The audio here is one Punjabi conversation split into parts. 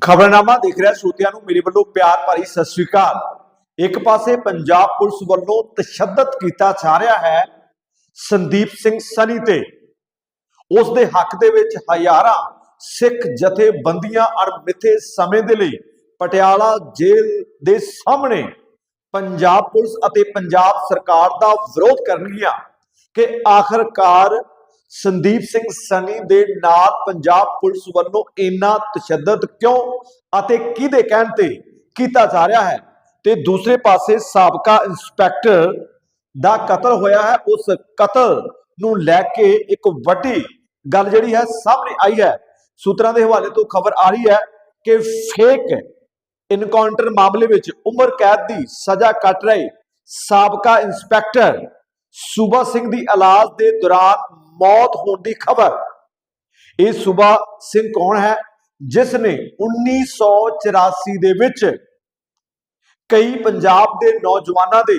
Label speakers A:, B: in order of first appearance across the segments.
A: ਖਬਰਨਾਮਾ ਦੇਖ ਰਿਹਾ ਸਰੋਤਿਆਂ ਨੂੰ, ਮੇਰੇ ਵੱਲੋਂ ਪਿਆਰ ਭਰੀ ਸਤਿ ਸ੍ਰੀ ਅਕਾਲ। ਇੱਕ ਪਾਸੇ ਪੰਜਾਬ ਪੁਲਿਸ ਵੱਲੋਂ ਤਸ਼ੱਦਦ ਕੀਤਾ ਜਾ ਰਿਹਾ ਹੈ ਸੰਦੀਪ ਸਿੰਘ ਸਨੀ ਤੇ। ਉਸ ਦੇ ਹੱਕ ਦੇ ਵਿੱਚ ਹਜ਼ਾਰਾਂ ਸਿੱਖ ਜਥੇਬੰਦੀਆਂ ਅਣਮਿੱਥੇ ਸਮੇਂ ਦੇ ਲਈ ਪਟਿਆਲਾ ਜੇਲ੍ਹ ਦੇ ਸਾਹਮਣੇ ਪੰਜਾਬ ਪੁਲਿਸ ਅਤੇ ਪੰਜਾਬ ਸਰਕਾਰ ਦਾ ਵਿਰੋਧ ਕਰਨਗੀਆਂ ਕਿ ਆਖਰਕਾਰ ਸੰਦੀਪ ਸਿੰਘ ਸਨੀ ਦੇ ਨਾਲ ਪੰਜਾਬ ਪੁਲਿਸ ਵੱਲੋਂ ਇੰਨਾ ਤਸ਼ੱਦਦ ਕਿਉਂ ਅਤੇ ਕਿਹਦੇ ਕਹਿਣ ਤੇ ਕੀਤਾ ਜਾ ਰਿਹਾ ਹੈ? ਤੇ ਦੂਸਰੇ ਪਾਸੇ ਸਾਬਕਾ ਇੰਸਪੈਕਟਰ ਦਾ ਕਤਲ ਹੋਇਆ ਹੈ। ਉਸ ਕਤਲ ਨੂੰ ਲੈ ਕੇ ਇੱਕ ਵੱਡੀ ਗੱਲ ਜਿਹੜੀ ਹੈ ਸਾਹਮਣੇ ਆਈ ਹੈ। ਸੂਤਰਾਂ ਦੇ ਹਵਾਲੇ ਤੋਂ ਖਬਰ ਆ ਰਹੀ ਹੈ ਕਿ ਫੇਕ ਇਨਕਾਊਂਟਰ ਮਾਮਲੇ ਵਿੱਚ ਉਮਰ ਕੈਦ ਦੀ ਸਜ਼ਾ ਕੱਟ ਰਹੇ ਸਾਬਕਾ ਇੰਸਪੈਕਟਰ ਸੂਬਾ ਸਿੰਘ ਦੀ ਇਲਾਜ ਦੇ ਦੌਰਾਨ ਮੌਤ ਹੋਣ ਦੀ ਖਬਰ। ਇਹ ਸੂਬਾ ਸਿੰਘ ਕੌਣ ਹੈ? ਜਿਸ ਨੇ 1984 ਦੇ ਵਿੱਚ ਕਈ ਪੰਜਾਬ ਦੇ ਨੌਜਵਾਨਾਂ ਦੇ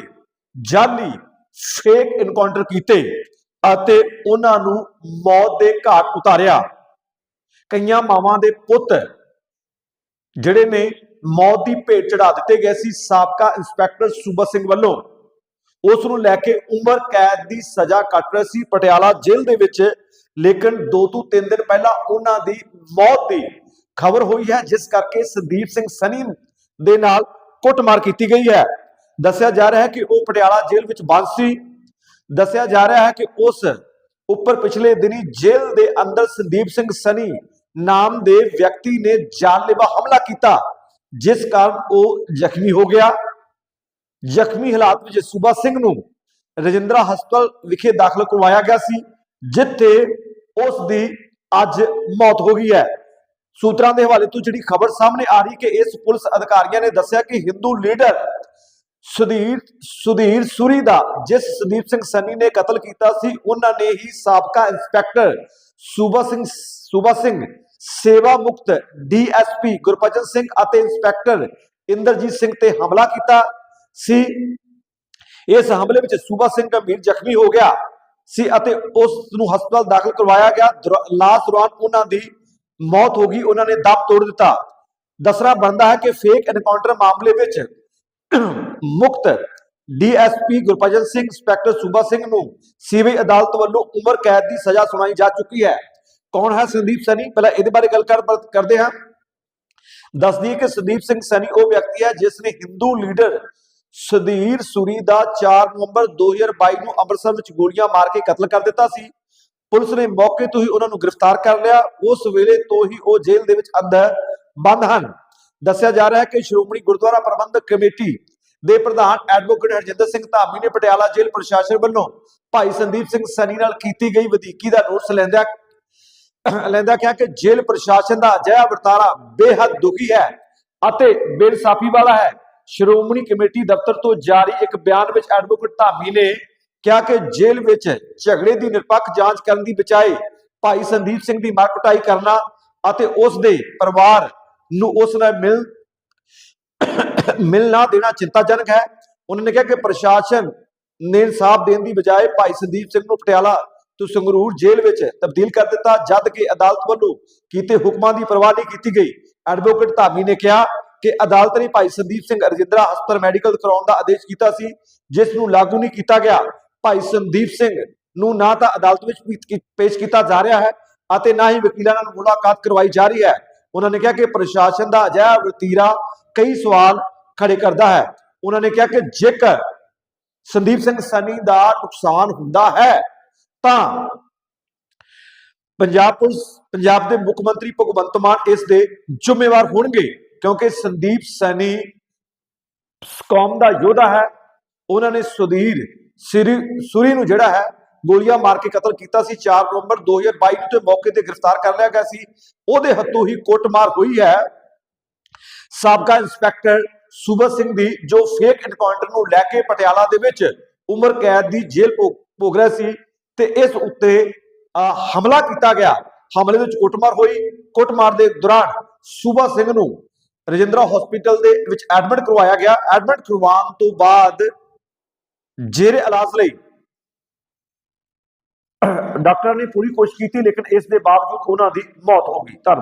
A: ਜਾਲੀ ਫੇਕ ਇਨਕਾਊਂਟਰ ਕੀਤੇ ਅਤੇ ਉਹਨਾਂ ਨੂੰ ਮੌਤ ਦੇ ਘਾਟ ਉਤਾਰਿਆ। ਕਈਆਂ ਮਾਵਾਂ ਦੇ ਪੁੱਤ ਜਿਹੜੇ ਨੇ ਮੌਤ ਦੀ ਭੇਟ ਚੜਾ ਦਿੱਤੇ ਗਏ ਸੀ, ਸਾਬਕਾ ਇੰਸਪੈਕਟਰ ਸੂਬਾ ਸਿੰਘ ਵੱਲੋਂ। ਉਸ ਨੂੰ ਲੈ ਕੇ ਉਮਰ ਕੈਦ ਦੀ ਸਜ਼ਾ ਕੱਟ ਰਹੇ ਸੀ। ਪਟਿਆਲਾ ਜੇਲ੍ਹ ਦੇ ਵਿੱਚ, ਲੇਕਿਨ 2 ਤੋਂ 3 ਦਿਨ ਪਹਿਲਾਂ ਉਹਨਾਂ ਦੀ ਮੌਤ ਦੀ ਖਬਰ ਹੋਈ ਹੈ, ਜਿਸ ਕਰਕੇ ਸੰਦੀਪ ਸਿੰਘ ਸਨੀ ਦੇ ਨਾਲ ਕੁੱਟਮਾਰ ਕੀਤੀ ਗਈ ਹੈ। ਦੱਸਿਆ ਜਾ ਰਿਹਾ ਹੈ ਕਿ ਉਹ ਪਟਿਆਲਾ ਜੇਲ੍ਹ ਵਿੱਚ ਬੰਦ ਸੀ। ਦੱਸਿਆ ਜਾ ਰਿਹਾ ਹੈ ਕਿ ਉਸ ਉੱਪਰ ਪਿਛਲੇ ਦਿਨੀ ਜੇਲ੍ਹ ਦੇ ਅੰਦਰ ਸੰਦੀਪ ਸਿੰਘ ਸਨੀ ਨਾਮ ਦੇ ਵਿਅਕਤੀ ਨੇ ਜਾਨਲੇਵਾ ਹਮਲਾ ਕੀਤਾ, ਜਿਸ ਕਾਰਨ ਉਹ ਜ਼ਖਮੀ ਹੋ ਗਿਆ। ਜ਼ਖਮੀ ਹਾਲਾਤ ਵਿੱਚ ਸੂਬਾ ਸਿੰਘ ਨੂੰ ਰਜਿੰਦਰਾ ਹਸਪਤਾਲ ਵਿਖੇ ਦਾਖਲ ਕਰਵਾਇਆ ਗਿਆ ਸੀ, ਜਿੱਥੇ ਉਸ ਦੀ ਅੱਜ ਮੌਤ ਹੋ ਗਈ ਹੈ। ਸੂਤਰਾਂ ਦੇ ਹਵਾਲੇ ਤੋਂ ਜਿਹੜੀ ਖਬਰ ਸਾਹਮਣੇ ਆ ਰਹੀ ਕਿ ਇਸ ਪੁਲਿਸ ਅਧਿਕਾਰੀਆਂ ਨੇ ਦੱਸਿਆ ਕਿ ਹਿੰਦੂ ਲੀਡਰ ਸੁਧੀਰ ਸੁਧੀਰ ਸੂਰੀ ਦਾ, ਜਿਸ ਸੰਦੀਪ ਸਿੰਘ ਸੰਨੀ ਨੇ ਕਤਲ ਕੀਤਾ ਸੀ, ਉਹਨਾਂ ਨੇ ਹੀ ਸਾਬਕਾ ਇੰਸਪੈਕਟਰ ਸੂਬਾ ਸਿੰਘ ਸੂਬਾ ਸਿੰਘ ਸੇਵਾ ਮੁਕਤ ਡੀਐਸਪੀ ਗੁਰਪਚਨ ਸਿੰਘ ਅਤੇ ਇੰਸਪੈਕਟਰ ਇੰਦਰਜੀਤ ਸਿੰਘ ਤੇ ਹਮਲਾ ਕੀਤਾ। ਸੀ। ਇਸ ਹਮਲੇ ਵਿੱਚ ਸੂਬਾ ਸਿੰਘ ਗੰਭੀਰ ਜ਼ਖਮੀ ਹੋ ਗਿਆ ਸੀ ਅਤੇ ਉਸ ਨੂੰ ਹਸਪਤਾਲ ਦਾਖਲ ਕਰਵਾਇਆ ਗਿਆ। ਦੌਰਾ- ਦੌਰਾਨ ਉਹਨਾਂ ਦੀ ਮੌਤ ਹੋ ਗਈ। ਉਹਨਾਂ ਨੇ ਦਮ ਤੋੜ ਦਿੱਤਾ। ਦਸਰਾ ਬਣਦਾ ਹੈ ਕਿ ਫੇਕ ਐਨਕਾਊਂਟਰ ਮਾਮਲੇ ਵਿੱਚ ਮੁਕਤ ਡੀਐਸਪੀ ਗੁਰਪਜਨ ਸਿੰਘ, ਇੰਸਪੈਕਟਰ ਸੂਬਾ ਸਿੰਘ ਨੂੰ ਸੀਬੀ ਅਦਾਲਤ ਵੱਲੋਂ ਉਮਰ ਕੈਦ ਦੀ ਸਜ਼ਾ ਸੁਣਾਈ ਜਾ ਚੁੱਕੀ ਹੈ। ਕੌਣ ਹੈ ਸੰਦੀਪ ਸਨੀ ਪਹਿਲਾਂ ਇਹਦੇ ਬਾਰੇ ਗੱਲ ਕਰਦੇ ਹਾਂ। ਦੱਸਦੀ ਕਿ ਸੰਦੀਪ ਸਿੰਘ ਸਨੀ ਉਹ ਵਿਅਕਤੀ ਹੈ ਜਿਸ ਨੇ ਹਿੰਦੂ ਲੀਡਰ ਸੁਧੀਰ ਸੂਰੀ ਦਾ 4 ਨਵੰਬਰ 2022 ਨੂੰ ਅੰਮ੍ਰਿਤਸਰ ਵਿੱਚ ਗੋਲੀਆਂ ਮਾਰ ਕੇ ਕਤਲ ਕਰ ਦਿੱਤਾ ਸੀ। ਪੁਲਿਸ ਨੇ ਮੌਕੇ ਤੋਂ ਹੀ ਉਹਨਾਂ ਨੂੰ ਗ੍ਰਿਫਤਾਰ ਕਰ ਲਿਆ। ਉਸ ਵੇਲੇ ਤੋਂ ਹੀ ਉਹ ਜੇਲ੍ਹ ਦੇ ਵਿੱਚ ਅੰਦਰ ਬੰਦ ਹਨ। ਦੱਸਿਆ ਜਾ ਰਿਹਾ ਹੈ ਕਿ ਸ਼੍ਰੋਮਣੀ ਗੁਰਦੁਆਰਾ ਪ੍ਰਬੰਧਕ ਕਮੇਟੀ ਦੇ ਪ੍ਰਧਾਨ ਐਡਵੋਕੇਟ ਹਰਜਿੰਦਰ ਸਿੰਘ ਧਾਮੀ ਨੇ ਪਟਿਆਲਾ ਜੇਲ੍ਹ ਪ੍ਰਸ਼ਾਸਨ ਵੱਲੋਂ ਭਾਈ ਸੰਦੀਪ ਸਿੰਘ ਸਨੀ ਨਾਲ ਕੀਤੀ ਗਈ ਵਧੀਕੀ ਦਾ ਨੋਟਿਸ ਲੈਂਦਿਆਂ ਲੈਂਦਾ ਕਿਹਾ ਕਿ ਜੇਲ੍ਹ ਪ੍ਰਸ਼ਾਸਨ ਦਾ ਅਜਿਹਾ ਵਰਤਾਰਾ ਬੇਹੱਦ ਦੁਖੀ ਹੈ ਅਤੇ ਬੇਇਨਸਾਫੀ ਵਾਲਾ ਹੈ। ਸ਼੍ਰੋਮਣੀ ਕਮੇਟੀ ਦਫ਼ਤਰ ਤੋਂ ਜਾਰੀ ਇੱਕ ਬਿਆਨ ਵਿੱਚ ਐਡਵੋਕੇਟ ਧਾਮੀ ਨੇ ਕਿਹਾ ਕਿ ਜੇਲ੍ਹ ਵਿੱਚ ਝਗੜੇ ਦੀ ਨਿਰਪੱਖ ਜਾਂਚ ਕਰਨ ਦੀ ਬਜਾਏ ਭਾਈ ਸੰਦੀਪ ਸਿੰਘ ਦੀ ਮਾਰਕਟਾਈ ਕਰਨਾ ਅਤੇ ਉਸ ਦੇ ਪਰਿਵਾਰ ਨੂੰ ਉਸ ਨਾਲ ਮਿਲ ਮਿਲ ਨਾ ਦੇਣਾ ਚਿੰਤਾਜਨਕ ਹੈ। ਉਹਨਾਂ ਨੇ ਕਿਹਾ ਕਿ ਪ੍ਰਸ਼ਾਸਨ ਨੇ ਇਨਸਾਫ ਦੇਣ ਦੀ ਬਜਾਏ ਭਾਈ ਸੰਦੀਪ ਸਿੰਘ ਨੂੰ ਪਟਿਆਲਾ ਤੋਂ ਸੰਗਰੂਰ ਜੇਲ੍ਹ ਵਿੱਚ ਤਬਦੀਲ ਕਰ ਦਿੱਤਾ, ਜਦ ਕਿ ਅਦਾਲਤ ਵੱਲੋਂ ਕੀਤੇ ਹੁਕਮਾਂ ਦੀ ਪਰਵਾਹ ਨਹੀਂ ਕੀਤੀ ਗਈ। ਐਡਵੋਕੇਟ ਧਾਮੀ ਨੇ ਕਿਹਾ ਕਿ ਅਦਾਲਤ ਨੇ ਭਾਈ ਸੰਦੀਪ ਸਿੰਘ ਰਜਿੰਦਰਾ ਹਸਪਤਾਲ ਮੈਡੀਕਲ ਕਰਾਉਣ ਦਾ ਆਦੇਸ਼ ਕੀਤਾ ਸੀ, ਜਿਸ ਨੂੰ ਲਾਗੂ ਨਹੀਂ ਕੀਤਾ ਗਿਆ। ਭਾਈ ਸੰਦੀਪ ਸਿੰਘ ਨੂੰ ਨਾ ਤਾਂ ਅਦਾਲਤ ਵਿੱਚ ਪੇਸ਼ ਕੀਤਾ ਜਾ ਰਿਹਾ ਹੈ ਅਤੇ ਨਾ ਹੀ ਵਕੀਲਾਂ ਨਾਲ ਮੁਲਾਕਾਤ ਕਰਵਾਈ ਜਾ ਰਹੀ ਹੈ। ਉਹਨਾਂ ਨੇ ਕਿਹਾ ਕਿ ਪ੍ਰਸ਼ਾਸਨ ਦਾ ਅਜਿਹਾ ਵਤੀਰਾ ਕਈ ਸਵਾਲ ਖੜੇ ਕਰਦਾ ਹੈ। ਉਹਨਾਂ ਨੇ ਕਿਹਾ ਕਿ ਜੇਕਰ ਸੰਦੀਪ ਸਿੰਘ ਸਨੀ ਦਾ ਨੁਕਸਾਨ ਹੁੰਦਾ ਹੈ, ਤਾਂ ਪੰਜਾਬ ਪੁਲਿਸ, ਪੰਜਾਬ ਦੇ ਮੁੱਖ ਮੰਤਰੀ ਭਗਵੰਤ ਮਾਨ ਇਸ ਦੇ ਜ਼ਿੰਮੇਵਾਰ ਹੋਣਗੇ। ਕਿਉਂਕਿ ਸੰਦੀਪ ਸੈਣੀ ਕੌਮ ਦਾ ਯੋਧਾ ਹੈ। ਉਹਨਾਂ ਨੇ ਸੁਧੀਰ ਸ੍ਰੀ ਸੂਰੀ ਨੂੰ ਜਿਹੜਾ ਹੈ ਗੋਲੀਆਂ ਮਾਰ ਕੇ ਕਤਲ ਕੀਤਾ ਸੀ। 4 ਨਵੰਬਰ 2022 ਨੂੰ ਤੇ ਮੌਕੇ ਤੇ ਗ੍ਰਿਫਤਾਰ ਕਰ ਲਿਆ ਗਿਆ ਸੀ। ਉਹਦੇ ਹੱਥੋਂ ਹੀ ਕੁੱਟਮਾਰ ਹੋਈ ਹੈ। ਸਾਬਕਾ ਇੰਸਪੈਕਟਰ ਸੂਬਾ ਸਿੰਘ ਦੀ ਜੋ ਫੇਕ ਐਨਕਾਊਂਟਰ ਨੂੰ ਲੈ ਕੇ ਪਟਿਆਲਾ ਦੇ ਵਿੱਚ ਉਮਰ ਕੈਦ ਦੀ ਜੇਲ੍ਹ ਭੋਗ ਭੋਗ ਰਿਹਾ ਸੀ ਤੇ ਇਸ ਉੱਤੇ ਅਹ, ਹਮਲਾ ਕੀਤਾ ਗਿਆ। ਹਮਲੇ ਵਿੱਚ ਕੁੱਟਮਾਰ ਹੋਈ। ਕੁੱਟਮਾਰ ਦੇ ਦੌਰਾਨ ਸੂਬਾ ਸਿੰਘ ਨੂੰ ਰਜਿੰਦਰਾ ਹਸਪੀਟਲ ਦੇ ਵਿੱਚ ਐਡਮਿਟ ਕਰਵਾਇਆ ਗਿਆ। ਐਡਮਿਟ ਕਰਵਾਉਣ ਤੋਂ ਬਾਅਦ ਜੇਰੇ ਇਲਾਜ ਲਈ ਡਾਕਟਰ ਨੇ ਪੂਰੀ ਕੋਸ਼ਿਸ਼ ਕੀਤੀ, ਲੇਕਿਨ ਇਸ ਦੇ ਬਾਵਜੂਦ ਉਹਨਾਂ ਦੀ ਮੌਤ ਹੋ ਗਈ। ਧੰਨਵਾਦ।